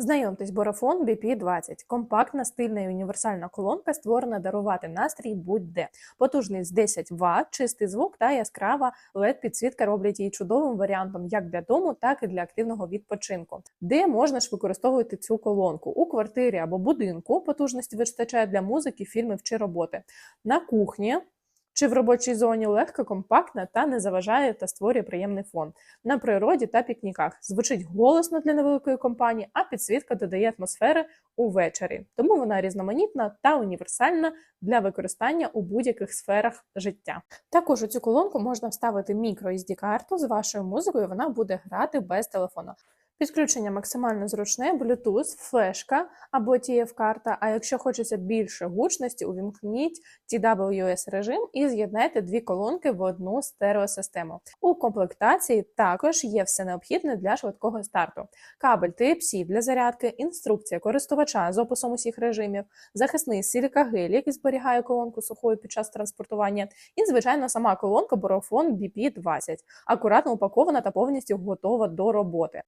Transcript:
Знайомтесь, Борафон BP20 – компактна, стильна і універсальна колонка, створена дарувати настрій будь-де. Потужність 10 Вт, чистий звук та яскрава LED-підсвітка роблять її чудовим варіантом як для дому, так і для активного відпочинку. Де можна ж використовувати цю колонку? У квартирі або будинку потужності вистачає для музики, фільмів чи роботи. На кухні чи в робочій зоні легка, компактна та не заважає та створює приємний фон. На природі та пікніках звучить голосно для невеликої компанії, а підсвітка додає атмосфери увечері. Тому вона різноманітна та універсальна для використання у будь-яких сферах життя. Також у цю колонку можна вставити мікро sd карту з вашою музикою. Вона буде грати без телефону. Підключення максимально зручне, Bluetooth, флешка або TF-карта. А якщо хочеться більше гучності, увімкніть TWS режим і з'єднайте дві колонки в одну стереосистему. У комплектації також є все необхідне для швидкого старту: кабель Type-C для зарядки, інструкція користувача з описом усіх режимів, захисний силікагель, який зберігає колонку сухою під час транспортування, і, звичайно, сама колонка Borofon BP20, акуратно упакована та повністю готова до роботи.